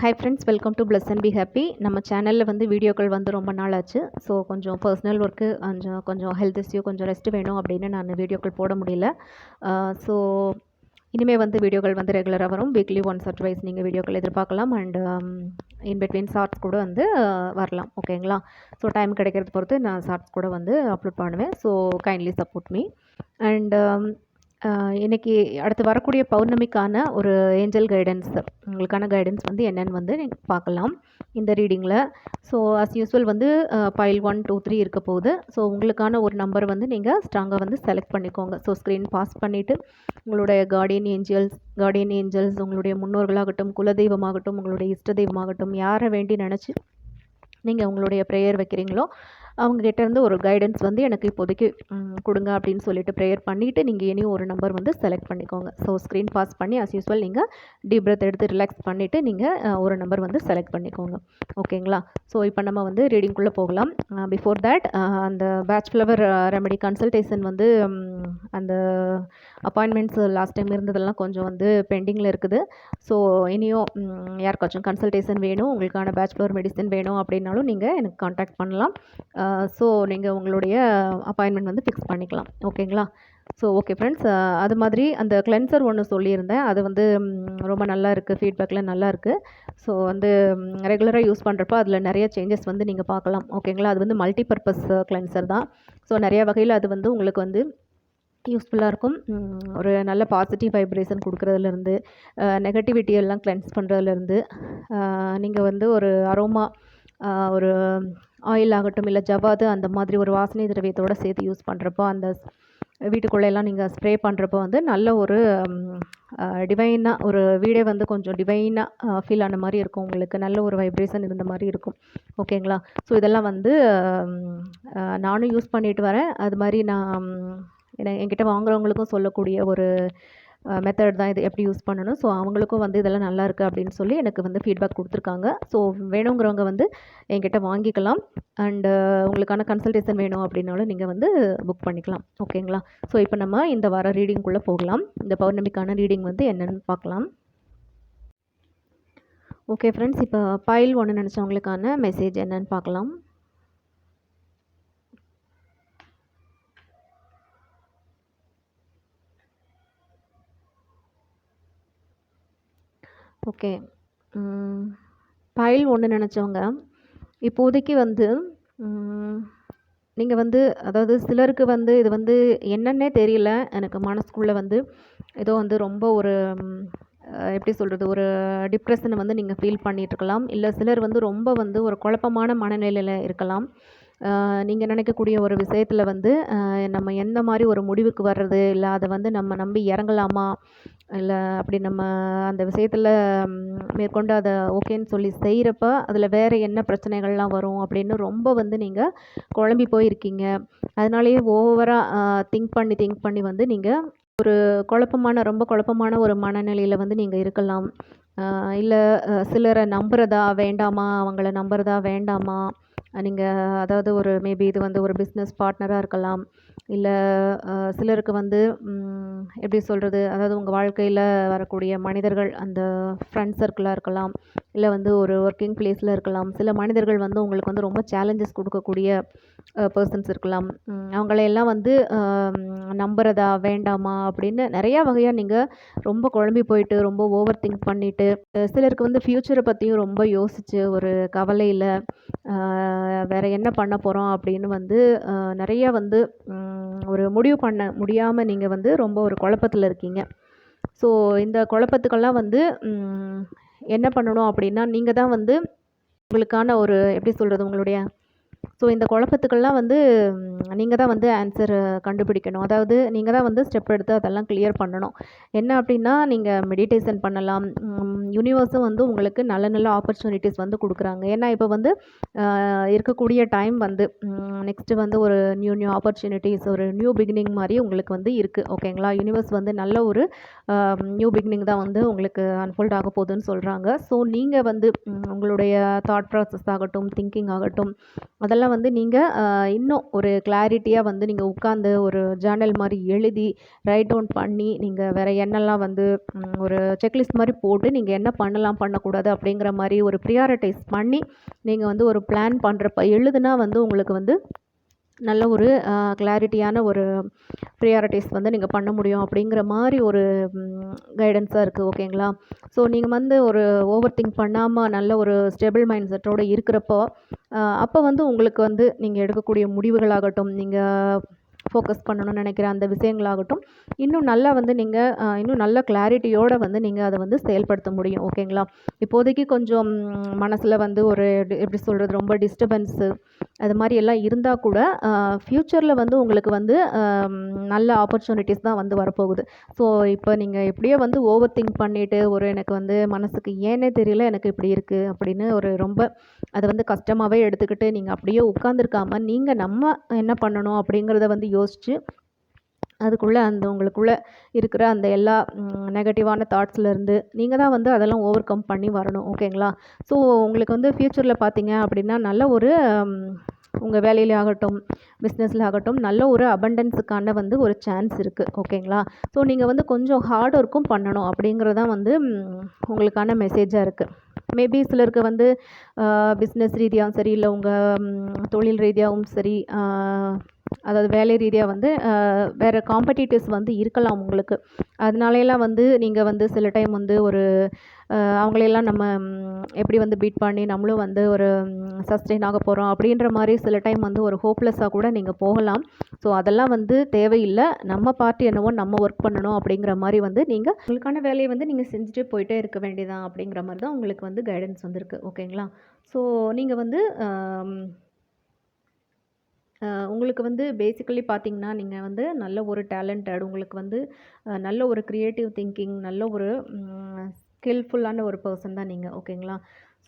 Hi friends welcome to plus and be happy நம்ம சேனலில் வந்து வீடியோக்கள் வந்து ரொம்ப நாள் ஆச்சு. ஸோ கொஞ்சம் பர்சனல் ஒர்க்கு கொஞ்சம் கொஞ்சம் ஹெல்த் இஷ்யூ கொஞ்சம் ரெஸ்ட் வேணும் அப்படின்னு நான் வீடியோக்கள் போட முடியல. ஸோ இனிமேல் வந்து வீடியோக்கள் வந்து ரெகுலராக வரும். வீக்லி ஒன்ஸ் ஆர் ட்வைஸ் நீங்கள் வீடியோக்கள் எதிர்பார்க்கலாம். அண்ட் இன் பிட்வீன் ஷார்ட்ஸ் கூட வந்து வரலாம். ஓகேங்களா ஸோ டைம் கிடைக்கிறத பொறுத்து நான் ஷார்ட்ஸ் கூட வந்து அப்லோட் பண்ணுவேன். So kindly support me and இன்றைக்கி அடுத்து வரக்கூடிய பௌர்ணமிக்கான ஒரு ஏஞ்சல் கைடன்ஸ் உங்களுக்கான கைடன்ஸ் வந்து என்னென்னு வந்து நீங்கள் பார்க்கலாம். இந்த ரீடிங்கில் ஸோ அஸ் யூஸ்வல் வந்து பைல் ஒன் டூ த்ரீ இருக்க போகுது. ஸோ உங்களுக்கான ஒரு நம்பர் வந்து நீங்கள் ஸ்ட்ராங்காக வந்து செலக்ட் பண்ணிக்கோங்க. ஸோ ஸ்க்ரீன் பாஸ் பண்ணிவிட்டு உங்களுடைய கார்டியன் ஏஞ்சல்ஸ் கார்டியன் ஏஞ்சல்ஸ் உங்களுடைய முன்னோர்களாகட்டும் குலதெய்வமாகட்டும் உங்களுடைய இஷ்ட தெய்வமாகட்டும் யாரை வேண்டி நினச்சி நீங்கள் உங்களுடைய ப்ரேயர் வைக்கிறீங்களோ அவங்ககிட்ட இருந்து ஒரு கைடன்ஸ் வந்து எனக்கு இப்போதைக்கு கொடுங்க அப்படின்னு சொல்லிட்டு ப்ரேயர் பண்ணிவிட்டு நீங்கள் இனி ஒரு நம்பர் வந்து செலக்ட் பண்ணிக்கோங்க. ஸோ ஸ்க்ரீன் பாஸ் பண்ணி அஸ் யூஸ்வல் நீங்கள் டீப் பிரத் எடுத்து ரிலாக்ஸ் பண்ணிவிட்டு நீங்கள் ஒரு நம்பர் வந்து செலக்ட் பண்ணிக்கோங்க. ஓகேங்களா ஸோ இப்போ நம்ம வந்து ரீடிங்குள்ளே போகலாம். பிஃபோர் தேட் அந்த பேட்ச் ஃப்ளவர் ரெமெடி கன்சல்டேஷன் வந்து அந்த அப்பாயின்மெண்ட்ஸ் லாஸ்ட் டைம் இருந்ததெல்லாம் கொஞ்சம் வந்து பெண்டிங்கில் இருக்குது. ஸோ இனியும் யாருக்காச்சும் கன்சல்டேஷன் வேணும் உங்களுக்கான பேட்ச் ஃப்ளவர் மெடிசன் வேணும் அப்படின்னாலும் நீங்கள் எனக்கு காண்டாக்ட் பண்ணலாம். ஸோ நீங்கள் உங்களுடைய அப்பாயின்மெண்ட் வந்து ஃபிக்ஸ் பண்ணிக்கலாம். ஓகேங்களா ஸோ ஓகே ஃப்ரெண்ட்ஸ் அது மாதிரி அந்த கிளென்சர் ஒன்று சொல்லியிருந்தேன். அது வந்து ரொம்ப நல்லா இருக்குது ஃபீட்பேக்கில் நல்லா இருக்குது ஸோ வந்து ரெகுலராக யூஸ் பண்ணுறப்போ அதில் நிறைய சேஞ்சஸ் வந்து நீங்கள் பார்க்கலாம். ஓகேங்களா அது வந்து மல்டி பர்பஸ் கிளென்சர் தான். ஸோ நிறைய வகையில் அது வந்து உங்களுக்கு வந்து யூஸ்ஃபுல்லாக இருக்கும். ஒரு நல்ல பாசிட்டிவ் வைப்ரேஷன் கொடுக்குறதுலேருந்து நெகட்டிவிட்டி எல்லாம் கிளென்ஸ் பண்ணுறதுலேருந்து நீங்கள் வந்து ஒரு அரோமா ஒரு ஆயில் ஆகட்டும் இல்லை ஜவ்வாது அந்த மாதிரி ஒரு வாசனை திரவியத்தோடு சேர்த்து யூஸ் பண்ணுறப்போ அந்த வீட்டுக்குள்ளெல்லாம் நீங்கள் ஸ்ப்ரே பண்ணுறப்போ வந்து நல்ல ஒரு டிவைனாக ஒரு வீடே வந்து கொஞ்சம் டிவைனாக ஃபீல் ஆன மாதிரி இருக்கும் உங்களுக்கு. நல்ல ஒரு வைப்ரேஷன் இருந்த மாதிரி இருக்கும். ஓகேங்களா ஸோ இதெல்லாம் வந்து நானும் யூஸ் பண்ணிட்டு வரேன். அது மாதிரி நான் என்கிட்ட வாங்குறவங்களுக்கும் சொல்லக்கூடிய ஒரு மெத்தட் தான் இது எப்படி யூஸ் பண்ணணும். ஸோ அவங்களுக்கும் வந்து இதெல்லாம் நல்லா இருக்குது அப்படின்னு சொல்லி எனக்கு வந்து ஃபீட்பேக் கொடுத்துருக்காங்க. ஸோ வேணுங்கிறவங்க வந்து என்கிட்ட வாங்கிக்கலாம். அண்டு உங்களுக்கான கன்சல்டேஷன் வேணும் அப்படின்னாலும் நீங்கள் வந்து புக் பண்ணிக்கலாம். ஓகேங்களா ஸோ இப்போ நம்ம இந்த வார ரீடிங்குள்ளே போகலாம். இந்த பௌர்ணமிக்கான ரீடிங் வந்து என்னென்னு பார்க்கலாம். ஓகே ஃப்ரெண்ட்ஸ் இப்போ பைல் ஒன்று நினச்சவங்களுக்கான மெசேஜ் என்னென்னு பார்க்கலாம். ஓகே. ஃபைல் ஒன்று நினச்சவங்க இப்போதைக்கு வந்து நீங்கள் வந்து அதாவது சிலருக்கு வந்து இது வந்து என்னன்னே தெரியல. எனக்கு மனசுக்குள்ளே வந்து ஏதோ வந்து ரொம்ப ஒரு எப்படி சொல்கிறது ஒரு டிப்ரெஷனை வந்து நீங்கள் ஃபீல் பண்ணிகிட்ருக்கலாம் இல்லை சிலர் வந்து ரொம்ப வந்து ஒரு குழப்பமான மனநிலையில் இருக்கலாம். நீங்கள் நினைக்கக்கூடிய ஒரு விஷயத்தில் வந்து நம்ம எந்த மாதிரி ஒரு முடிவுக்கு வர்றது? இல்லை அதை வந்து நம்ம நம்பி இறங்கலாமா? இல்லை அப்படி நம்ம அந்த விஷயத்தில் மேற்கொண்டு அதை ஓகேன்னு சொல்லி செய்கிறப்ப அதில் வேறு என்ன பிரச்சனைகள்லாம் வரும்? அப்படின்னு ரொம்ப வந்து நீங்கள் குழம்பி போயிருக்கீங்க. அதனாலேயே ஓவராக திங்க் பண்ணி திங்க் பண்ணி வந்து நீங்கள் ஒரு குழப்பமான ரொம்ப குழப்பமான ஒரு மனநிலையில் வந்து நீங்கள் இருக்கலாம். இல்லை சிலரை நம்புகிறதா வேண்டாமா? அவங்கள நம்புறதா வேண்டாமா? நீங்கள் அதாவது ஒரு மேபி இது வந்து ஒரு பிஸ்னஸ் பார்ட்னராக இருக்கலாம். இல்லை சிலருக்கு வந்து எப்படி சொல்கிறது அதாவது உங்கள் வாழ்க்கையில் வரக்கூடிய மனிதர்கள் அந்த ஃப்ரெண்ட்ஸ் சர்க்கிளாக இருக்கலாம். இல்லை வந்து ஒரு ஒர்க்கிங் பிளேஸில் இருக்கலாம். சில மனிதர்கள் வந்து உங்களுக்கு வந்து ரொம்ப சேலஞ்சஸ் கொடுக்கக்கூடிய பர்சன்ஸ் இருக்கலாம். அவங்களையெல்லாம் வந்து நம்புறதா வேண்டாமா அப்படின்னு நிறையா வகையாக நீங்கள் ரொம்ப குழம்பி போயிட்டு ரொம்ப ஓவர் திங்க் பண்ணிவிட்டு சிலருக்கு வந்து ஃப்யூச்சரை பற்றியும் ரொம்ப யோசித்து ஒரு கவலையில் வேறு என்ன பண்ண போகிறோம் அப்படின்னு வந்து நிறையா வந்து ஒரு முடிவு பண்ண முடியாமல் நீங்கள் வந்து ரொம்ப ஒரு குழப்பத்தில் இருக்கீங்க. ஸோ இந்த குழப்பத்துக்கெல்லாம் வந்து என்ன பண்ணணும் அப்படின்னா நீங்கள் தான் வந்து உங்களுக்கான ஒரு எப்படி சொல்கிறது உங்களுடைய ஸோ இந்த குழப்பத்துக்கெல்லாம் வந்து நீங்கள் தான் வந்து ஆன்சர் கண்டுபிடிக்கணும். அதாவது நீங்கள் தான் வந்து ஸ்டெப் எடுத்து அதெல்லாம் கிளியர் பண்ணணும். என்ன அப்படின்னா நீங்கள் மெடிடேஷன் பண்ணலாம். யூனிவர்ஸும் வந்து உங்களுக்கு நல்ல நல்ல ஆப்பர்ச்சுனிட்டிஸ் வந்து கொடுக்குறாங்க. ஏன்னா இப்போ வந்து இருக்கக்கூடிய டைம் வந்து நெக்ஸ்ட்டு வந்து ஒரு நியூ நியூ ஆப்பர்ச்சுனிட்டிஸ் ஒரு நியூ பிகினிங் மாதிரி உங்களுக்கு வந்து இருக்குது ஓகேங்களா யூனிவர்ஸ் வந்து நல்ல ஒரு நியூ பிகினிங் தான் வந்து உங்களுக்கு அன்ஃபோல்ட் ஆக போகுதுன்னு சொல்கிறாங்க ஸோ நீங்கள் வந்து உங்களுடைய தாட் ப்ராசஸ் ஆகட்டும் திங்கிங் ஆகட்டும் அதெல்லாம் அதெல்லாம் வந்து நீங்கள் இன்னும் ஒரு கிளாரிட்டியாக வந்து நீங்கள் உட்காந்து ஒரு ஜேர்னல் மாதிரி எழுதி ரைட் டவுன் பண்ணி நீங்கள் வேறு என்னெல்லாம் வந்து ஒரு செக்லிஸ்ட் மாதிரி போட்டு நீங்கள் என்ன பண்ணலாம் பண்ணக்கூடாது அப்படிங்கிற மாதிரி ஒரு ப்ரியாரிட்டைஸ் பண்ணி நீங்கள் வந்து ஒரு பிளான் பண்ணுறப்ப எழுதுனா வந்து உங்களுக்கு வந்து நல்ல ஒரு கிளாரிட்டியான ஒரு ப்ரியாரிட்டிஸ் வந்து நீங்கள் பண்ண முடியும் அப்படிங்கிற மாதிரி ஒரு கைடன்ஸாக இருக்குது ஓகேங்களா? ஸோ நீங்கள் வந்து ஒரு ஓவர் திங்க் பண்ணாமல் நல்ல ஒரு ஸ்டெபிள் மைண்ட் செட்டோடு இருக்கிறப்போ அப்போ வந்து உங்களுக்கு வந்து நீங்கள் எடுக்கக்கூடிய முடிவுகளாகட்டும் நீங்கள் ஃபோக்கஸ் பண்ணணும்னு நினைக்கிற அந்த விஷயங்களாகட்டும் இன்னும் நல்லா வந்து நீங்கள் இன்னும் நல்ல கிளாரிட்டியோடு வந்து நீங்கள் அதை வந்து செயல்படுத்த முடியும் ஓகேங்களா? இப்போதைக்கு கொஞ்சம் மனசில் வந்து ஒரு எப்படி சொல்கிறது ரொம்ப டிஸ்டர்பன்ஸு அது மாதிரி எல்லாம் இருந்தால் கூட ஃப்யூச்சரில் வந்து உங்களுக்கு வந்து நல்ல ஆப்பர்ச்சுனிட்டிஸ் தான் வந்து வரப்போகுது. ஸோ இப்போ நீங்கள் எப்படியோ வந்து ஓவர் திங்க் பண்ணிவிட்டு ஒரு எனக்கு வந்து மனசுக்கு ஏனே தெரியல எனக்கு இப்படி இருக்குது அப்படின்னு ஒரு ரொம்ப அதை வந்து கஷ்டமாகவே எடுத்துக்கிட்டு நீங்கள் அப்படியே உட்காந்துருக்காம நீங்கள் நம்ம என்ன பண்ணணும் அப்படிங்கிறத வந்து யோசித்து அதுக்குள்ளே அந்த உங்களுக்குள்ளே இருக்கிற அந்த எல்லா நெகட்டிவான தாட்ஸ்லேருந்து நீங்கள் தான் வந்து அதெல்லாம் ஓவர் கம் பண்ணி வரணும் ஓகேங்களா ஸோ உங்களுக்கு வந்து ஃப்யூச்சரில் பார்த்தீங்க அப்படின்னா நல்ல ஒரு உங்கள் வேலையிலே ஆகட்டும் பிஸ்னஸில் ஆகட்டும் நல்ல ஒரு அபண்டன்ஸுக்கான வந்து ஒரு சான்ஸ் இருக்குது ஓகேங்களா ஸோ நீங்கள் வந்து கொஞ்சம் ஹார்ட் ஒர்க்கும் பண்ணணும் அப்படிங்கிறது தான் வந்து உங்களுக்கான மெசேஜாக இருக்குது மேபி சிலருக்கு வந்து பிஸ்னஸ் ரீதியாகவும் சரி இல்லை உங்கள் தொழில் ரீதியாகவும் சரி அதாவது வேலை ரீதியாக வந்து வேறு காம்படிட்டிவ்ஸ் வந்து இருக்கலாம் உங்களுக்கு. அதனாலயெல்லாம் வந்து நீங்கள் வந்து சில டைம் வந்து ஒரு அவங்களையெல்லாம் நம்ம எப்படி வந்து பீட் பண்ணி நம்மளும் வந்து ஒரு சஸ்டெயின் ஆக போகிறோம் அப்படின்ற மாதிரி சில டைம் வந்து ஒரு ஹோப்லெஸ்ஸாக கூட நீங்கள் போகலாம். ஸோ அதெல்லாம் வந்து தேவையில்லை. நம்ம பார்ட்டி என்னவோ நம்ம ஒர்க் பண்ணணும் அப்படிங்கிற மாதிரி வந்து நீங்கள் உங்களுக்கான வேலையை வந்து நீங்கள் செஞ்சுட்டு போயிட்டே இருக்க வேண்டியதான் அப்படிங்கிற மாதிரி தான் உங்களுக்கு வந்து கைடன்ஸ் வந்திருக்கு. ஓகேங்களா ஸோ நீங்கள் வந்து உங்களுக்கு வந்து பேசிக்கலி பார்த்தீங்கன்னா நீங்கள் வந்து நல்ல ஒரு டேலண்டட் உங்களுக்கு வந்து நல்ல ஒரு க்ரியேட்டிவ் திங்கிங் நல்ல ஒரு ஸ்கில்ஃபுல்லான ஒரு பர்சன் தான் நீங்கள் ஓகேங்களா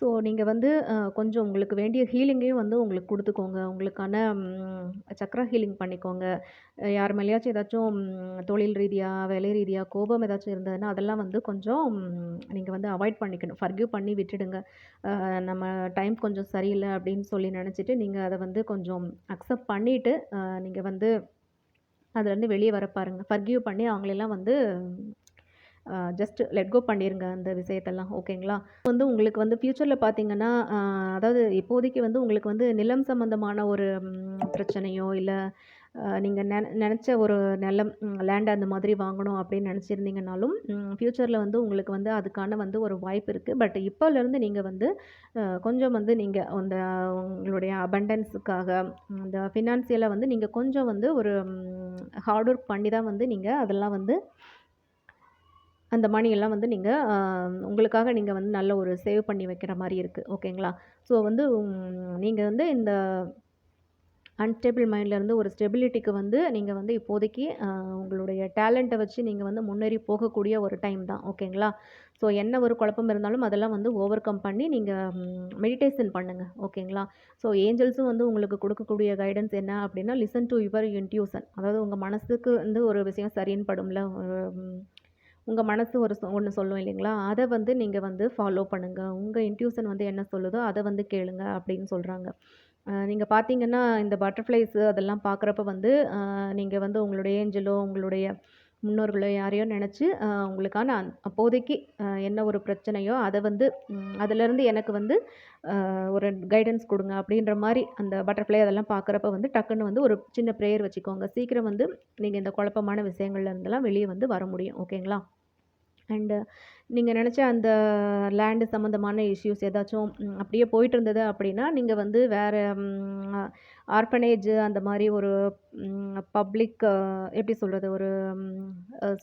ஸோ நீங்கள் வந்து கொஞ்சம் உங்களுக்கு வேண்டிய ஹீலிங்கையும் வந்து உங்களுக்கு கொடுத்துக்கோங்க. உங்களுக்கான சக்கர ஹீலிங் பண்ணிக்கோங்க. யார் மேலேயாச்சும் ஏதாச்சும் தொழில் ரீதியாக வேலை ரீதியாக கோபம் ஏதாச்சும் இருந்ததுன்னா அதெல்லாம் வந்து கொஞ்சம் நீங்கள் வந்து அவாய்ட் பண்ணிக்கணும். ஃபர்கியூ பண்ணி விட்டுடுங்க. நம்ம டைம் கொஞ்சம் சரியில்லை அப்படின்னு சொல்லி நினச்சிட்டு நீங்கள் அதை வந்து கொஞ்சம் அக்செப்ட் பண்ணிவிட்டு நீங்கள் வந்து அதுலேருந்து வெளியே வர பாருங்கள் ஃபர்கியூ பண்ணி அவங்களெல்லாம் வந்து ஜஸ்ட் லெட் கோ பண்ணிடுங்க அந்த விஷயத்தெல்லாம் ஓகேங்களா? வந்து உங்களுக்கு வந்து ஃப்யூச்சரில் பார்த்தீங்கன்னா அதாவது இப்போதைக்கு வந்து உங்களுக்கு வந்து நிலம் சம்மந்தமான ஒரு பிரச்சனையோ இல்லை நீங்கள் நெ நினச்ச ஒரு நிலம் லேண்ட் அந்த மாதிரி வாங்கணும் அப்படின்னு நினச்சிருந்தீங்கனாலும் ஃப்யூச்சரில் வந்து உங்களுக்கு வந்து அதுக்கான வந்து ஒரு வாய்ப்பு இருக்குது பட் இப்போலேருந்து நீங்கள் வந்து கொஞ்சம் வந்து நீங்கள் அந்த உங்களுடைய அபண்டன்ஸுக்காக இந்த ஃபினான்சியலாக வந்து நீங்கள் கொஞ்சம் வந்து ஒரு ஹார்ட் ஒர்க் பண்ணி தான் வந்து நீங்கள் அதெல்லாம் வந்து அந்த மணியெல்லாம் வந்து நீங்கள் உங்களுக்காக நீங்கள் வந்து நல்ல ஒரு சேவ் பண்ணி வைக்கிற மாதிரி இருக்குது ஓகேங்களா ஸோ வந்து நீங்கள் வந்து இந்த அன்ஸ்டேபிள் மைண்ட்லேருந்து ஒரு ஸ்டெபிலிட்டிக்கு வந்து நீங்கள் வந்து இப்போதைக்கு உங்களுடைய டேலண்ட்டை வச்சு நீங்கள் வந்து முன்னேறி போகக்கூடிய ஒரு டைம் தான். ஓகேங்களா ஸோ என்ன ஒரு குழப்பம் இருந்தாலும் அதெல்லாம் வந்து ஓவர் கம் பண்ணி நீங்கள் மெடிடேஷன் பண்ணுங்கள் ஓகேங்களா ஸோ ஏஞ்சல்ஸும் வந்து உங்களுக்கு கொடுக்கக்கூடிய கைடன்ஸ் என்ன அப்படின்னா லிசன் டு யுவர் இன்ட்யூஷன் அதாவது உங்கள் மனசுக்கு வந்து ஒரு விஷயம் சரின்னு படும்ல உங்கள் மனசு ஒரு ஒன்று சொல்லும் இல்லைங்களா? அதை வந்து நீங்கள் வந்து ஃபாலோ பண்ணுங்கள் உங்கள் இன்ட்யூஷன் வந்து என்ன சொல்லுதோ அதை வந்து கேளுங்க அப்படின்னு சொல்கிறாங்க நீங்கள் பார்த்தீங்கன்னா இந்த பட்டர்ஃப்ளைஸு அதெல்லாம் பார்க்குறப்ப வந்து நீங்கள் வந்து உங்களுடைய ஏஞ்சலோ உங்களுடைய முன்னோர்களோ யாரையோ நினச்சி உங்களுக்கான அந் அப்போதைக்கு என்ன ஒரு பிரச்சனையோ அதை வந்து அதிலேருந்து எனக்கு வந்து ஒரு கைடன்ஸ் கொடுங்க அப்படின்ற மாதிரி அந்த பட்டர்ஃப்ளை அதெல்லாம் பார்க்குறப்ப வந்து டக்குன்னு வந்து ஒரு சின்ன ப்ரேயர் வச்சுக்கோங்க. சீக்கிரம் வந்து நீங்கள் இந்த குழப்பமான விஷயங்கள்ல இருந்தெல்லாம் வெளியே வந்து வர முடியும். ஓகேங்களா? அண்டு நீங்கள் நினச்ச அந்த லேண்டு சம்மந்தமான இஷ்யூஸ் ஏதாச்சும் அப்படியே போயிட்டு இருந்தது அப்படின்னா நீங்கள் வந்து வேறு ஆர்பனேஜு அந்த மாதிரி ஒரு பப்ளிக் எப்படி சொல்கிறது ஒரு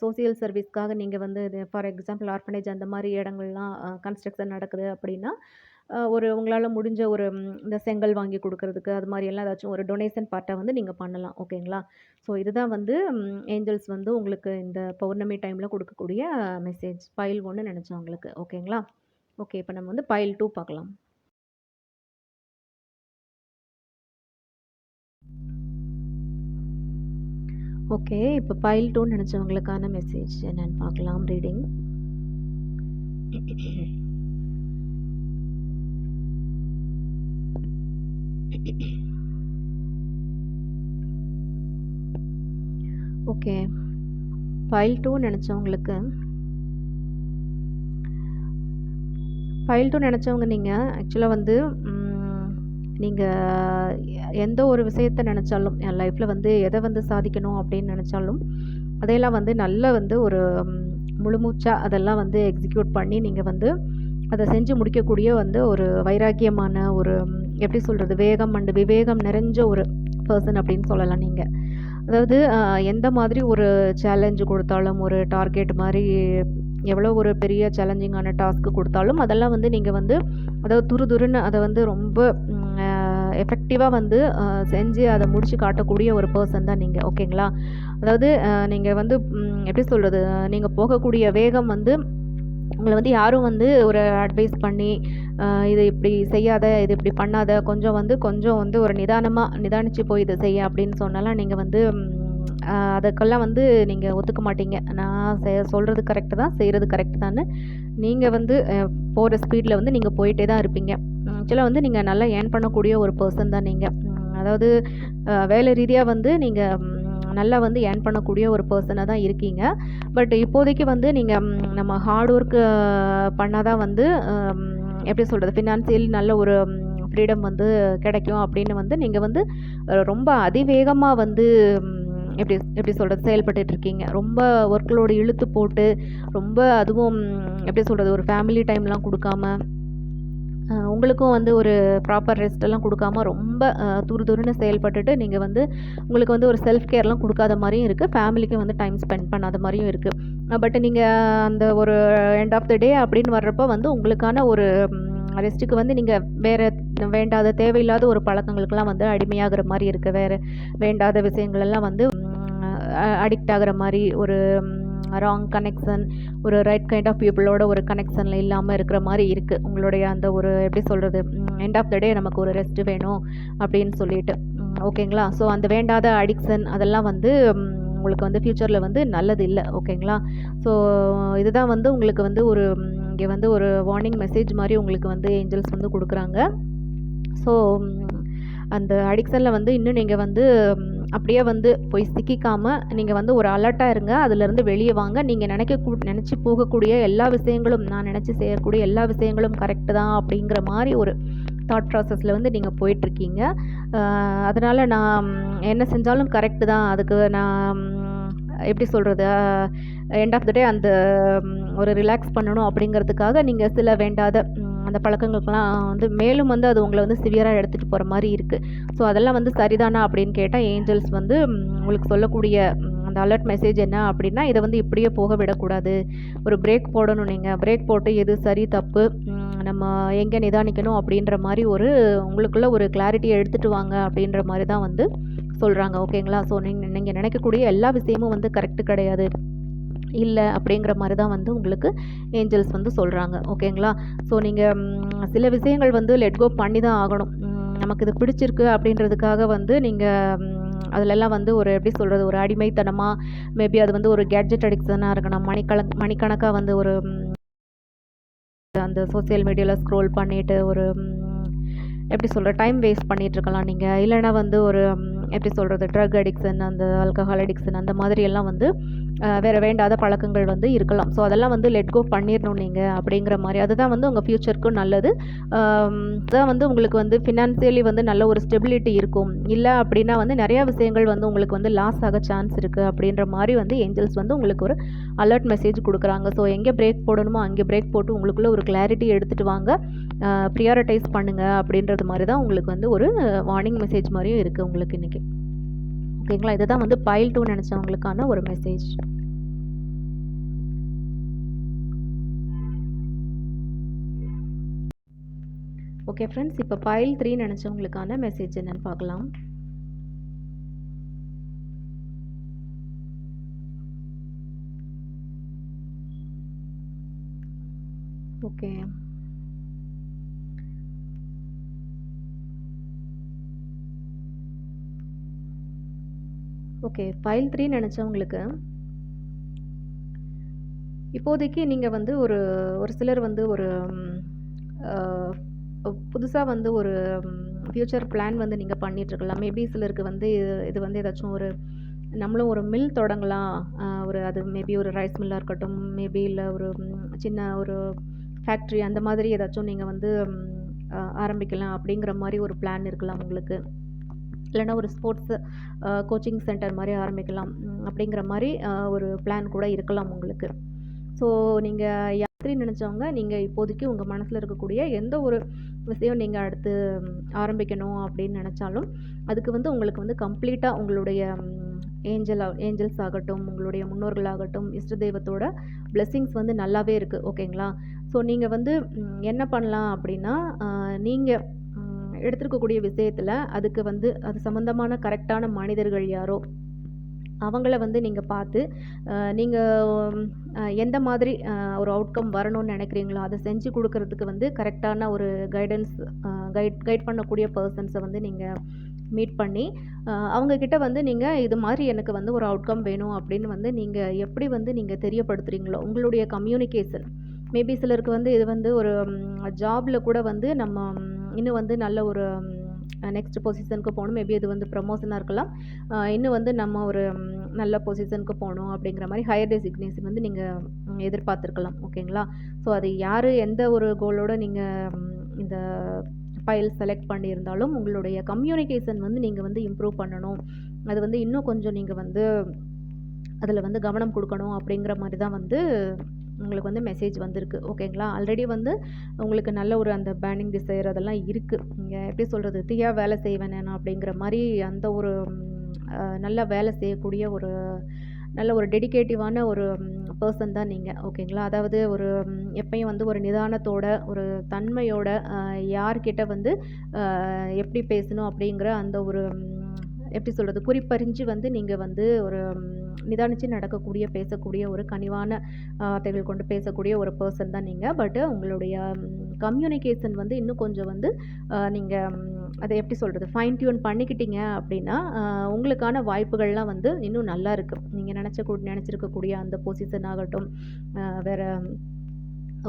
சோசியல் சர்வீஸ்க்காக நீங்கள் வந்து ஃபார் எக்ஸாம்பிள் ஆர்ஃபனேஜ் அந்த மாதிரி இடங்கள்லாம் கன்ஸ்ட்ரக்ஷன் நடக்குது அப்படின்னா ஒரு உங்களால் முடிஞ்ச ஒரு இந்த செங்கல் வாங்கி கொடுக்கறதுக்கு அது மாதிரி எல்லாம் ஏதாச்சும் ஒரு டொனேஷன் பார்ட்டை வந்து நீங்கள் பண்ணலாம். ஓகேங்களா ஸோ இதுதான் வந்து ஏஞ்சல்ஸ் வந்து உங்களுக்கு இந்த பௌர்ணமி டைமில் கொடுக்கக்கூடிய மெசேஜ் பைல் ஒன்று நினச்சவங்களுக்கு ஓகேங்களா ஓகே இப்போ நம்ம வந்து பைல் டூ பார்க்கலாம். ஓகே இப்போ பைல் டூன்னு நினச்சவங்களுக்கான மெசேஜ் என்னன்னு பார்க்கலாம். ரீடிங் ஓகே ஃபைல் டூ நினச்சவங்களுக்கு. ஃபைல் டூ நினச்சவங்க நீங்கள் ஆக்சுவலாக வந்து நீங்கள் எந்த ஒரு விஷயத்த நினச்சாலும் என் லைஃப்பில் வந்து எதை வந்து சாதிக்கணும் அப்படின்னு நினச்சாலும் அதையெல்லாம் வந்து நல்ல வந்து ஒரு முழுமூச்சாக அதெல்லாம் வந்து எக்ஸிக்யூட் பண்ணி நீங்கள் வந்து அதை செஞ்சு முடிக்கக்கூடிய வந்து ஒரு வைராக்கியமான ஒரு எப்படி சொல்கிறது வேகம் அண்டு விவேகம் நிறைஞ்ச ஒரு பர்சன் அப்படின்னு சொல்லலாம் நீங்கள் அதாவது எந்த மாதிரி ஒரு சேலஞ்சு கொடுத்தாலும் ஒரு டார்கெட் மாதிரி எவ்வளோ ஒரு பெரிய சேலஞ்சிங்கான டாஸ்க் கொடுத்தாலும் அதெல்லாம் வந்து நீங்கள் வந்து அதாவது துருதுருன்னு அதை வந்து ரொம்ப எஃபெக்டிவாக வந்து செஞ்சு அதை முடித்து காட்டக்கூடிய ஒரு பர்சன் தான் நீங்கள் ஓகேங்களா? அதாவது நீங்கள் வந்து எப்படி சொல்கிறது நீங்கள் போகக்கூடிய வேகம் வந்து உங்களை வந்து யாரும் வந்து ஒரு அட்வைஸ் பண்ணி, இது இப்படி செய்யாத, இது இப்படி பண்ணாத, கொஞ்சம் வந்து கொஞ்சம் வந்து ஒரு நிதானமாக நிதானிச்சு போய் இதை செய்ய அப்படின்னு சொன்னாலாம் நீங்கள் வந்து அதுக்கெல்லாம் வந்து நீங்கள் ஒத்துக்க மாட்டீங்க. நான் செ சொல்கிறது கரெக்ட்டு தான், செய்கிறது கரெக்ட் தான்னு நீங்கள் வந்து போகிற ஸ்பீடில் வந்து நீங்கள் போயிட்டே தான் இருப்பீங்க. ஆக்சுவலாக வந்து நீங்கள் நல்லா ஏர்ன் பண்ணக்கூடிய ஒரு பர்சன் தான் நீங்கள் அதாவது வேலை ரீதியாக வந்து நீங்கள் நல்லா வந்து ஏர்ன் பண்ணக்கூடிய ஒரு பர்சனாக தான் இருக்கீங்க. பட் இப்போதைக்கு வந்து நீங்கள் நம்ம ஹார்ட் ஒர்க் பண்ணால் தான் வந்து எப்படி சொல்கிறது ஃபினான்சியல் நல்ல ஒரு ஃப்ரீடம் வந்து கிடைக்கும் அப்படின்னு வந்து நீங்கள் வந்து ரொம்ப அதிவேகமாக வந்து எப்படி எப்படி சொல்கிறது செயல்பட்டுட்டு இருக்கீங்க. ரொம்ப ஒர்க் இழுத்து போட்டு, ரொம்ப அதுவும் எப்படி சொல்கிறது ஒரு ஃபேமிலி டைம்லாம் கொடுக்காம உங்களுக்கும் வந்து ஒரு ப்ராப்பர் ரெஸ்ட்டெல்லாம் கொடுக்காம ரொம்ப துரு துருன்னு செயல்பட்டுட்டு, நீங்கள் வந்து உங்களுக்கு வந்து ஒரு செல்ஃப் கேர்லாம் கொடுக்காத மாதிரியும் இருக்குது ஃபேமிலிக்கும் வந்து டைம் ஸ்பெண்ட் பண்ணாத மாதிரியும் இருக்குது பட் நீங்கள் அந்த ஒரு எண்ட் ஆஃப் த டே அப்படின்னு வர்றப்போ வந்து உங்களுக்கான ஒரு ரெஸ்ட்டுக்கு வந்து நீங்கள் வேறு வேண்டாத தேவையில்லாத ஒரு பழக்கங்களுக்கெல்லாம் வந்து அடிமையாகிற மாதிரி இருக்குது வேறு வேண்டாத விஷயங்கள் எல்லாம் வந்து அடிக்ட் ஆகிற மாதிரி ஒரு ராங் கனெக்ஷன், ஒரு ரைட் கைண்ட் ஆஃப் பீப்புளோட ஒரு கனெக்ஷனில் இல்லாமல் இருக்கிற மாதிரி இருக்குது உங்களுடைய அந்த ஒரு எப்படி சொல்கிறது எண்ட் ஆஃப் த டே நமக்கு ஒரு ரெஸ்ட் வேணும் அப்படின்னு சொல்லிட்டு. ஓகேங்களா? ஸோ அந்த வேண்டாத அடிக்ஷன் அதெல்லாம் வந்து உங்களுக்கு வந்து ஃப்யூச்சரில் வந்து நல்லது இல்லை ஓகேங்களா? ஸோ இதுதான் வந்து உங்களுக்கு வந்து ஒரு இங்கே வந்து ஒரு வார்னிங் மெசேஜ் மாதிரி உங்களுக்கு வந்து ஏஞ்சல்ஸ் வந்து கொடுக்குறாங்க ஸோ அந்த அடிக்ஷனில் வந்து இன்னும் நீங்கள் வந்து அப்படியே வந்து போய் சிக்கிக்காமல் நீங்கள் வந்து ஒரு அலர்ட்டாக இருங்க. அதுலேருந்து வெளியே வாங்க. நீங்கள் நினைக்க கூ நினச்சி போகக்கூடிய எல்லா விஷயங்களும், நான் நினச்சி செய்யக்கூடிய எல்லா விஷயங்களும் கரெக்டு தான் அப்படிங்கிற மாதிரி ஒரு தாட் ப்ராசஸில் வந்து நீங்கள் போயிட்டுருக்கீங்க. அதனால் நான் என்ன செஞ்சாலும் கரெக்டு தான். அதுக்கு நான் எப்படி சொல்கிறது எண்ட் ஆஃப் த டே அந்த ஒரு ரிலாக்ஸ் பண்ணணும் அப்படிங்கிறதுக்காக நீங்கள் சில வேண்டாத அந்த பழக்கங்களுக்கெல்லாம் வந்து மேலும் வந்து அது உங்களை வந்து சிவியராக எடுத்துகிட்டு போகிற மாதிரி இருக்குது ஸோ அதெல்லாம் வந்து சரிதானா அப்படின்னு கேட்டால் ஏஞ்சல்ஸ் வந்து உங்களுக்கு சொல்லக்கூடிய அந்த அலர்ட் மெசேஜ் என்ன அப்படின்னா, இதை வந்து இப்படியே போக விடக்கூடாது. ஒரு பிரேக் போடணும் நீங்கள் பிரேக் போட்டு எது சரி, தப்பு, நம்ம எங்கே நிதானிக்கணும் அப்படின்ற மாதிரி ஒரு உங்களுக்குள்ள ஒரு கிளாரிட்டியை எடுத்துகிட்டு வாங்க அப்படின்ற மாதிரி தான் வந்து சொல்கிறாங்க ஓகேங்களா? ஸோ நீங்கள் நீங்கள் நினைக்கக்கூடிய எல்லா விஷயமும் வந்து கரெக்ட் கிடையாது. இல்லை அப்படிங்கிற மாதிரி தான் வந்து உங்களுக்கு ஏஞ்சல்ஸ் வந்து சொல்கிறாங்க ஓகேங்களா? ஸோ நீங்கள் சில விஷயங்கள் வந்து லெட் கோ பண்ணி தான் ஆகணும். நமக்கு இது பிடிச்சிருக்கு அப்படின்றதுக்காக வந்து நீங்கள் அதிலெல்லாம் அதுலலாம் வந்து ஒரு எப்படி சொல்கிறது ஒரு அடிமைத்தனமாக மேபி அது வந்து ஒரு கேட்ஜெட் அடிக்ஷனாக இருக்கலாம். மணிக்கணக் மணிக்கணக்காக வந்து ஒரு அந்த சோசியல் மீடியாவில் ஸ்க்ரோல் பண்ணிவிட்டு ஒரு எப்படி சொல்கிற டைம் வேஸ்ட் பண்ணிகிட்ருக்கலாம் இருக்கலாம் நீங்க. வந்து ஒரு எப்படி சொல்கிறது ட்ரக் அடிக்ஷன், அந்த ஆல்கஹால் அடிக்ஷன் அந்த மாதிரி எல்லாம் வந்து வேறு வேண்டாத பழக்கங்கள் வந்து இருக்கலாம். ஸோ அதெல்லாம் வந்து லெட் கோ பண்ணிடணும் நீங்கள் அப்படிங்கிற மாதிரி அதுதான் வந்து உங்கள் ஃப்யூச்சருக்கும் நல்லது. அம் அதான் வந்து உங்களுக்கு வந்து ஃபினான்சியலி வந்து நல்ல ஒரு ஸ்டெபிலிட்டி இருக்கும். இல்லை அப்படின்னா வந்து நிறையா விஷயங்கள் வந்து உங்களுக்கு வந்து லாஸ் ஆக சான்ஸ் இருக்குது அப்படின்ற மாதிரி வந்து ஏஞ்சல்ஸ் வந்து உங்களுக்கு ஒரு அலர்ட் மெசேஜ் கொடுக்குறாங்க ஸோ எங்கே பிரேக் போடணுமோ அங்கே பிரேக் போட்டு உங்களுக்குள்ளே ஒரு கிளாரிட்டி எடுத்துகிட்டு வாங்க. ப்ரியாரிட்டைஸ் பண்ணுங்கள் அப்படின்றது மாதிரி தான் உங்களுக்கு வந்து ஒரு வார்னிங் மெசேஜ் மாதிரியும் இருக்குது உங்களுக்கு இன்றைக்கி ஓகேங்களா? இதுதான் வந்து பைல் டூ நினச்சவங்களுக்கான ஒரு மெசேஜ். Okay friends. இப்போ பைல் த்ரீ நினச்சவங்களுக்கான மெசேஜ் என்னென்னு பார்க்கலாம். ஓகே. ஓகே. ஃபைல் த்ரீ நினச்சவங்களுக்கு இப்போதைக்கு நீங்கள் வந்து ஒரு ஒரு சிலர் வந்து ஒரு புதுசாக வந்து ஒரு ஃப்யூச்சர் பிளான் வந்து நீங்கள் பண்ணிட்டுருக்கலாம். மேபி சிலருக்கு வந்து இது இது வந்து ஏதாச்சும் ஒரு நம்மளும் ஒரு மில் தொடங்கலாம் ஒரு அது மேபி ஒரு ரைஸ் மில்லாக இருக்கட்டும் மேபி இல்லை ஒரு சின்ன ஒரு ஃபேக்ட்ரி அந்த மாதிரி ஏதாச்சும் நீங்கள் வந்து ஆரம்பிக்கலாம் அப்படிங்கிற மாதிரி ஒரு பிளான் இருக்கலாம் உங்களுக்கு இல்லைனா ஒரு ஸ்போர்ட்ஸு கோச்சிங் சென்டர் மாதிரி ஆரம்பிக்கலாம். அப்படிங்கிற மாதிரி ஒரு பிளான் கூட இருக்கலாம் உங்களுக்கு. ஸோ நீங்கள் யாத்திரை நினச்சவங்க நீங்கள் இப்போதைக்கு உங்கள் மனசில் இருக்கக்கூடிய எந்த ஒரு விஷயம் நீங்கள் அடுத்து ஆரம்பிக்கணும் அப்படின்னு நினச்சாலும் அதுக்கு வந்து உங்களுக்கு வந்து கம்ப்ளீட்டாக உங்களுடைய ஏஞ்சல் ஏஞ்சல்ஸ் ஆகட்டும் உங்களுடைய முன்னோர்களாகட்டும் இஷ்ட தெய்வத்தோட பிளெஸ்ஸிங்ஸ் வந்து நல்லாவே இருக்குது ஓகேங்களா ஸோ நீங்கள் வந்து என்ன பண்ணலாம் அப்படின்னா நீங்கள் எடுத்துருக்கக்கூடிய விஷயத்தில் அதுக்கு வந்து அது சம்மந்தமான கரெக்டான மனிதர்கள் யாரோ அவங்கள வந்து நீங்கள் பார்த்து நீங்கள் எந்த மாதிரி ஒரு அவுட்கம் வரணும்னு நினைக்கிறீங்களோ அதை செஞ்சு கொடுக்கறதுக்கு வந்து கரெக்டான ஒரு கைடன்ஸ் கைட் கைட் பண்ணக்கூடிய பர்சன்ஸை வந்து நீங்கள் மீட் பண்ணி அவங்கக்கிட்ட வந்து நீங்கள் இது மாதிரி எனக்கு வந்து ஒரு அவுட்கம் வேணும் அப்படின்னு வந்து நீங்கள் எப்படி வந்து நீங்கள் தெரியப்படுத்துகிறீங்களோ உங்களுடைய கம்யூனிகேஷன் மேபி சிலருக்கு வந்து இது வந்து ஒரு ஜாபில் கூட வந்து நம்ம இன்னும் வந்து நல்ல ஒரு நெக்ஸ்ட் பொசிஷனுக்கு போகணும். மேபி இது வந்து ப்ரமோஷனாக இருக்கலாம். இன்னும் வந்து நம்ம ஒரு நல்ல பொசிஷனுக்கு போகணும் அப்படிங்கிற மாதிரி ஹையர் டெசிக்னேஷன் வந்து நீங்கள் எதிர்பார்த்துருக்கலாம். ஓகேங்களா? ஸோ அது யார் எந்த ஒரு கோலோடு நீங்கள் இந்த ஃபைல் செலக்ட் பண்ணியிருந்தாலும் உங்களுடைய கம்யூனிகேஷன் வந்து நீங்கள் வந்து இம்ப்ரூவ் பண்ணணும். அது வந்து இன்னும் கொஞ்சம் நீங்கள் வந்து அதில் வந்து கவனம் கொடுக்கணும் அப்படிங்கிற மாதிரி தான் வந்து உங்களுக்கு வந்து மெசேஜ் வந்திருக்கு. ஓகேங்களா ஆல்ரெடி வந்து உங்களுக்கு நல்ல ஒரு அந்த பேனிங் டிசைர் அதெல்லாம் இருக்குது நீங்கள் எப்படி சொல்கிறது தீயாக வேலை செய்வேன் நான் அப்படிங்கிற மாதிரி அந்த ஒரு நல்லா வேலை செய்யக்கூடிய ஒரு நல்ல ஒரு டெடிக்கேட்டிவான ஒரு பர்சன் தான் நீங்கள் ஓகேங்களா அதாவது ஒரு எப்பயும் வந்து ஒரு நிதானத்தோட ஒரு தன்மையோட யார்கிட்ட வந்து எப்படி பேசணும் அப்படிங்கிற அந்த ஒரு எப்படி சொல்கிறது குறிப்பறிஞ்சு வந்து நீங்கள் வந்து ஒரு நிதானித்து நடக்கக்கூடிய பேசக்கூடிய ஒரு கனிவான வார்த்தைகள் கொண்டு பேசக்கூடிய ஒரு பர்சன் தான் நீங்கள் பட்டு உங்களுடைய கம்யூனிகேஷன் வந்து இன்னும் கொஞ்சம் வந்து நீங்கள் அதை எப்படி சொல்கிறது ஃபைன் டியூன் பண்ணிக்கிட்டீங்க அப்படின்னா உங்களுக்கான வாய்ப்புகள்லாம் வந்து இன்னும் நல்லா இருக்கும் நீங்கள் நினச்ச நினச்சிருக்கக்கூடிய அந்த பொசிஷன் ஆகட்டும் வேறு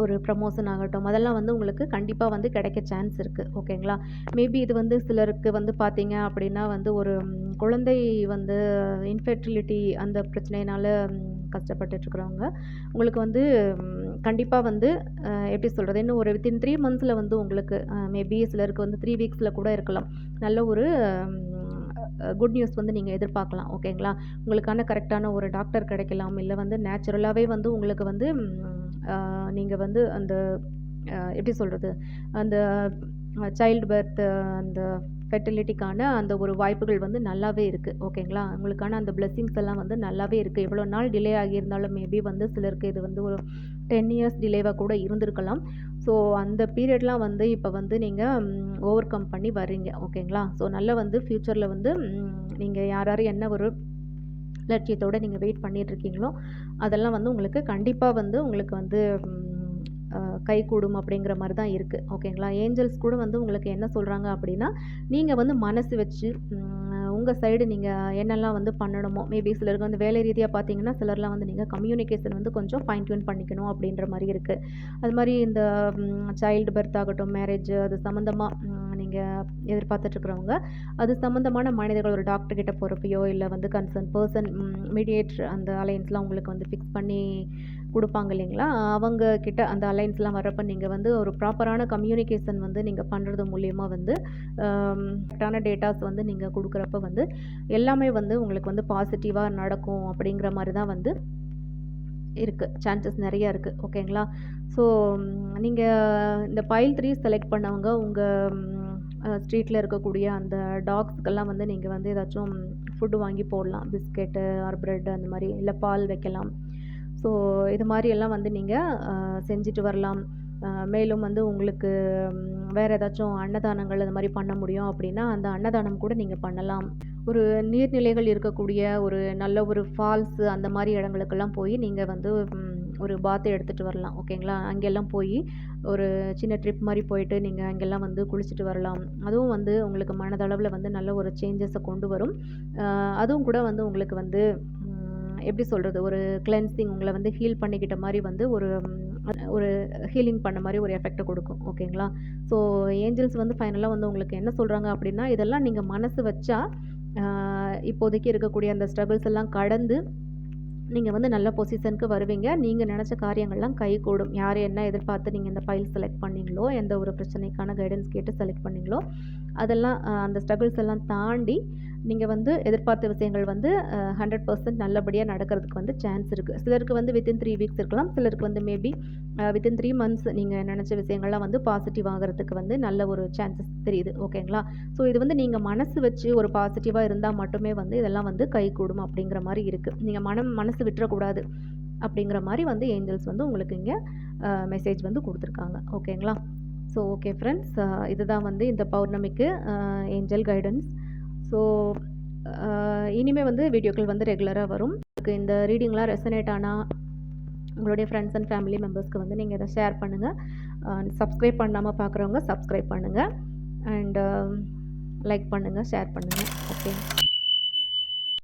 ஒரு ப்ரமோஷன் ஆகட்டும் அதெல்லாம் வந்து உங்களுக்கு கண்டிப்பாக வந்து கிடைக்க சான்ஸ் இருக்குது ஓகேங்களா மேபி இது வந்து சிலருக்கு வந்து பார்த்தீங்க அப்படின்னா வந்து ஒரு குழந்தை வந்து இன்ஃபெர்டிலிட்டி அந்த பிரச்சனையினால் கஷ்டப்பட்டுட்ருக்குறவங்க உங்களுக்கு வந்து கண்டிப்பாக வந்து எப்படி சொல்கிறது இன்னும் ஒரு வித்தின் த்ரீ மந்த்ஸில் வந்து உங்களுக்கு மேபி சிலருக்கு வந்து த்ரீ வீக்ஸில் கூட இருக்கலாம். நல்ல ஒரு குட் நியூஸ் வந்து நீங்கள் எதிர்பார்க்கலாம். ஓகேங்களா உங்களுக்கான கரெக்டான ஒரு டாக்டர் கிடைக்கலாம். இல்லை வந்து நேச்சுரலாகவே வந்து உங்களுக்கு வந்து நீங்கள் வந்து அந்த எப்படி சொல்கிறது அந்த சைல்டு பர்த் அந்த ஃபெர்டிலிட்டிக்கான அந்த ஒரு வாய்ப்புகள் வந்து நல்லாவே இருக்குது ஓகேங்களா? உங்களுக்கான அந்த பிளெஸ்ஸிங்ஸ் எல்லாம் வந்து நல்லாவே இருக்குது எவ்வளோ நாள் டிலே ஆகியிருந்தாலும் மேபி வந்து சிலருக்கு இது வந்து ஒரு டென் இயர்ஸ் டிலேவாக கூட இருந்திருக்கலாம். ஸோ அந்த பீரியட்லாம் வந்து இப்போ வந்து நீங்கள் ஓவர் கம் பண்ணி வர்றீங்க. ஓகேங்களா? ஸோ நல்லா வந்து ஃப்யூச்சரில் வந்து நீங்கள் யார் யார் என்ன ஒரு லட்சியத்தோடு நீங்கள் வெயிட் பண்ணிகிட்ருக்கீங்களோ அதெல்லாம் வந்து உங்களுக்கு கண்டிப்பாக வந்து உங்களுக்கு வந்து கைகூடும் அப்படிங்கிற மாதிரி தான் இருக்குது ஓகேங்களா ஏஞ்சல்ஸ் கூட வந்து உங்களுக்கு என்ன சொல்கிறாங்க அப்படின்னா நீங்கள் வந்து மனசு வச்சு உங்கள் சைடு நீங்கள் என்னெல்லாம் வந்து பண்ணணுமோ மேபி சிலருக்கு வந்து வேலை ரீதியாக பார்த்தீங்கன்னா சிலர்லாம் வந்து நீங்கள் கம்யூனிகேஷன் வந்து கொஞ்சம் ஃபைன் டியூன் பண்ணிக்கணும் அப்படின்ற மாதிரி இருக்குது அது மாதிரி இந்த சைல்டு பர்த் ஆகட்டும் மேரேஜ் அது சம்மந்தமாக நீங்கள் எதிர்பார்த்துட்ருக்குறவங்க அது சம்மந்தமான மனிதர்கள் ஒரு டாக்டர் கிட்ட போகிறப்பையோ இல்லை வந்து கன்சர்ன் பர்சன் மீடியேட்ரு அந்த அலையன்ஸ்லாம் உங்களுக்கு வந்து ஃபிக்ஸ் பண்ணி கொடுப்பாங்க இல்லைங்களா? அவங்க கிட்ட அந்த அலைன்ஸ்லாம் வரப்போ நீங்கள் வந்து ஒரு ப்ராப்பரான கம்யூனிகேஷன் வந்து நீங்கள் பண்ணுறது மூலியமாக வந்து கரெக்டான டேட்டாஸ் வந்து நீங்கள் கொடுக்குறப்ப வந்து எல்லாமே வந்து உங்களுக்கு வந்து பாசிட்டிவாக நடக்கும் அப்படிங்கிற மாதிரி தான் வந்து இருக்குது சான்சஸ் நிறையா இருக்குது ஓகேங்களா ஸோ நீங்கள் இந்த பைல் த்ரீ செலக்ட் பண்ணவங்க உங்கள் ஸ்ட்ரீட்டில் இருக்கக்கூடிய அந்த டாக்ஸ்க்கெல்லாம் வந்து நீங்கள் வந்து ஏதாச்சும் ஃபுட்டு வாங்கி போடலாம். பிஸ்கெட்டு ஆர் ப்ரெட் அந்த மாதிரி இல்லை பால் வைக்கலாம். ஸோ இது மாதிரி எல்லாம் வந்து நீங்கள் செஞ்சுட்டு வரலாம். மேலும் வந்து உங்களுக்கு வேறு ஏதாச்சும் அன்னதானங்கள் அது மாதிரி பண்ண முடியும் அப்படின்னா அந்த அன்னதானம் கூட நீங்கள் பண்ணலாம். ஒரு நீர்நிலைகள் இருக்கக்கூடிய ஒரு நல்ல ஒரு ஃபால்ஸ் அந்த மாதிரி இடங்களுக்கெல்லாம் போய் நீங்கள் வந்து ஒரு பாத்தை எடுத்துகிட்டு வரலாம். ஓகேங்களா? அங்கெல்லாம் போய் ஒரு சின்ன ட்ரிப் மாதிரி போயிட்டு நீங்கள் அங்கெல்லாம் வந்து குளிச்சுட்டு வரலாம். அதுவும் வந்து உங்களுக்கு மனதளவில் வந்து நல்ல ஒரு சேஞ்சஸை கொண்டு வரும். அதுவும் கூட வந்து உங்களுக்கு வந்து எப்படி சொல்கிறது ஒரு கிளென்சிங் உங்களை வந்து ஹீல் பண்ணிக்கிட்ட மாதிரி வந்து ஒரு ஒரு ஹீலிங் பண்ண மாதிரி ஒரு எஃபெக்ட்டை கொடுக்கும் ஓகேங்களா? ஸோ ஏஞ்சல்ஸ் வந்து ஃபைனலாக வந்து உங்களுக்கு என்ன சொல்கிறாங்க அப்படின்னா இதெல்லாம் நீங்கள் மனசு வச்சா இப்போதைக்கு இருக்கக்கூடிய அந்த ஸ்ட்ரகிள்ஸ் எல்லாம் கடந்து நீங்கள் வந்து நல்ல பொசிஷனுக்கு வருவீங்க. நீங்கள் நினச்ச காரியங்கள்லாம் கைகூடும் யார் என்ன எதிர்பார்த்து நீங்கள் இந்த ஃபைல் செலக்ட் பண்ணீங்களோ எந்த ஒரு பிரச்சனைக்கான கைடன்ஸ் கேட்டு செலக்ட் பண்ணீங்களோ அதெல்லாம் அந்த ஸ்ட்ரகிள்ஸ் எல்லாம் தாண்டி நீங்கள் வந்து எதிர்பார்த்த விஷயங்கள் வந்து ஹண்ட்ரட் பர்சன்ட் நல்லபடியாக நடக்கிறதுக்கு வந்து சான்ஸ் இருக்குது சிலருக்கு வந்து வித்தின் த்ரீ வீக்ஸ் இருக்கலாம். சிலருக்கு வந்து மேபி வித்தின் த்ரீ மந்த்ஸ் நீங்கள் நினச்ச விஷயங்கள்லாம் வந்து பாசிட்டிவ் ஆகிறதுக்கு வந்து நல்ல ஒரு சான்சஸ் தெரியுது. ஓகேங்களா ஸோ இது வந்து நீங்கள் மனசு வச்சு ஒரு பாசிட்டிவாக இருந்தால் மட்டுமே வந்து இதெல்லாம் வந்து கைகூடும் அப்படிங்கிற மாதிரி இருக்குது நீங்கள் மனம் மனசு விட்டுறக்கூடாது அப்படிங்கிற மாதிரி வந்து ஏஞ்சல்ஸ் வந்து உங்களுக்கு இங்கே மெசேஜ் வந்து கொடுத்துருக்காங்க. ஓகேங்களா ஸோ ஓகே ஃப்ரெண்ட்ஸ் இதுதான் வந்து இந்த பௌர்ணமிக்கு ஏஞ்சல் கைடன்ஸ் ஸோ இனிமேல் வந்து வீடியோக்கள் வந்து ரெகுலராக வரும். உங்களுக்கு இந்த ரீடிங்லாம் ரெசனேட் ஆனால் உங்களுடைய ஃப்ரெண்ட்ஸ் அண்ட் ஃபேமிலி மெம்பர்ஸ்க்கு வந்து நீங்கள் இதை ஷேர் பண்ணுங்கள் சப்ஸ்கிரைப் பண்ணாமல் பார்க்குறவங்க சப்ஸ்கிரைப் பண்ணுங்கள் அண்டு லைக் பண்ணுங்கள் ஷேர் பண்ணுங்கள் ஓகே